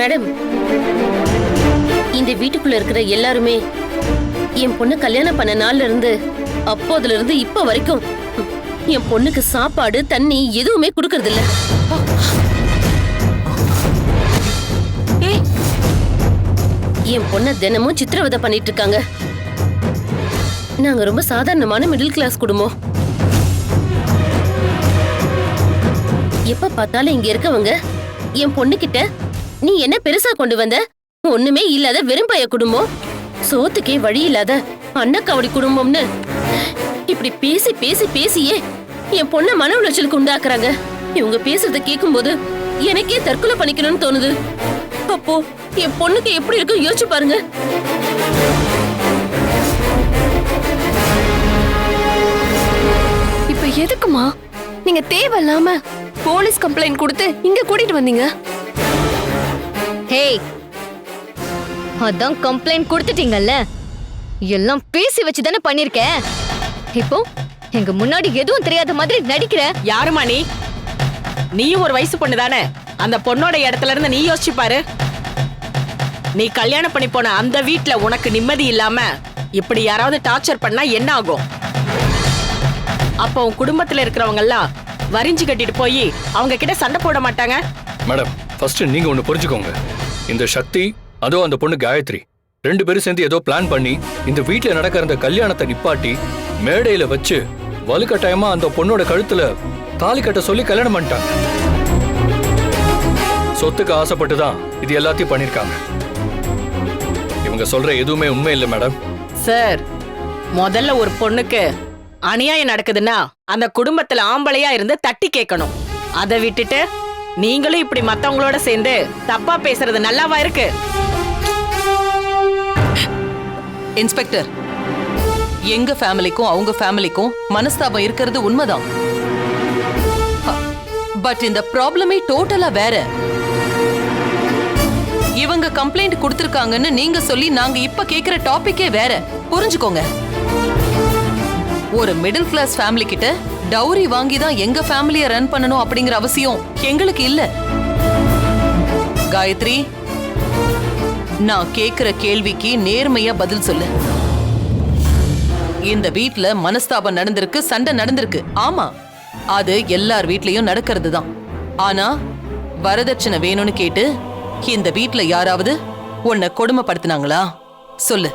Madam. இந்த வீட்டுக்குள்ள இருக்கிற எல்லாருமே என் பொண்ணு கல்யாணம் பண்ண நாள்ல இருந்து அப்போதுல இருந்து இப்ப வரைக்கும் என் பொண்ணுக்கு சாப்பாடு தண்ணி எதுவுமே கொடுக்கறது இல்ல என் பொண்ண தினமும் சித்திரவதை பண்ணிட்டு இருக்காங்க. நாங்க ரொம்ப சாதாரணமான மிடில் கிளாஸ் குடும்பம். எப்ப பார்த்தாலும் இங்க இருக்கவங்க என் பொண்ணுகிட்ட நீ என்ன பெருசா கொண்டு வந்த? ஒண்ணுமே இல்லாத வெறும்பைய குடும்பம். சோத்துக்கே வழி இல்லாத அன்னக்காவடி குடும்பம்னு. இப்படி பேசி பேசி பேசியே என் பொண்ண மன உளைச்சலுக்கு உண்டாக்குறாங்க. இவங்க பேசுறத கேட்கும்போது எனக்கே தற்கொலை பண்ணிக்கணும்னு தோணுது. அப்போ என் பொண்ணுக்கு எப்படி இருக்கும் யோசிச்சு பாருங்க. இப்ப எதுக்குமா? நீங்க தேவையில்லாம போலீஸ் கம்ப்ளைண்ட் கொடுத்து இங்க கூட்டிட்டு வந்தீங்க? ஹேய் அதான் கம்ப்ளைண்ட் கொடுத்துட்டீங்கல்ல? எல்லாம் பேசி வச்சு தானே பண்ணிருக்க? இப்போ எங்க முன்னாடி எதுவும் தெரியாத மாதிரி நடிக்கிற? யாருமா நீ நீயும் ஒரு வயசு பொண்ணு தானே? அந்த பொண்ணோட இடத்துல இருந்து நீ யோசிச்சு பாரு. நீ கல்யாணம் பண்ணி போன அந்த வீட்ல உனக்கு நிம்மதி இல்லாம இப்படி யாராவது டார்ச்சர் பண்ணா என்ன ஆகும்? அப்போ உன் குடும்பத்துல இருக்கிறவங்க எல்லாம் வரிஞ்சு கட்டிட்டு போய் அவங்க கிட்ட சண்டை போட மாட்டாங்க? மேடம் ஃபர்ஸ்ட் நீங்க ஒன்னு புரிஞ்சுக்கோங்க. இந்த சக்தி அதோ அந்த பொண்ணு காயத்ரி. ரெண்டு பேரும் சேர்ந்து ஏதோ பிளான் பண்ணி இந்த வீட்டுல நடக்கிற அந்த கல்யாணத்தை நிப்பாட்டி மேடையில வச்சு வலுக்கட்டாயமா அந்த பொண்ணோட கழுத்துல தாலி கட்ட சொல்லி கல்யாணம் பண்ணிட்டாங்க. சொத்துக்கு ஆசைப்பட்டு தான் இது எல்லாத்தையும் பண்ணிருக்காங்க இவங்க சொல்ற எதுவுமே உண்மை இல்லை மேடம். சார் முதல்ல ஒரு பொண்ணுக்கு அநியாயம் நடக்குதுன்னா அந்த குடும்பத்துல ஆம்பளையா இருந்து தட்டி கேட்கணும். அதை விட்டுட்டு நீங்களும் இப்படி மத்தவங்களோட சேர்ந்து தப்பா பேசுறது நல்லாவா இருக்கு? இன்ஸ்பெக்டர் எங்க ஃபேமிலிக்கும் அவங்க ஃபேமிலிக்கும் மனஸ்தாபம் இருக்கிறது உண்மைதான். பட் இந்த ப்ராப்ளமே டோட்டலா வேற. இவங்க கம்ப்ளைண்ட் கொடுத்திருக்காங்கன்னு நீங்க சொல்லி நாங்க இப்ப கேக்குற டாபிக்கே வேற. புரிஞ்சுக்கோங்க. ஒரு மிடில் கிளாஸ் ஃபேமிலி கிட்ட டவுரி வாங்கி தான் எங்க ஃபேமிலிய ரன் பண்ணணும் அப்படிங்கிற அவசியம் எங்களுக்கு இல்ல. காயத்ரி நான் கேக்குற கேள்விக்கு நேர்மையா பதில் சொல்லு. இந்த வீட்ல மனஸ்தாபம் நடந்திருக்கு சண்டை நடந்திருக்கு. ஆமா அது எல்லார் வீட்லயும் நடக்கிறது தான் ஆனா வரதட்சணை வேணும்னு கேட்டு இந்த வீட்ல யாராவது உன்னை கொடுமைப்படுத்தினாங்களா? சொல்லு.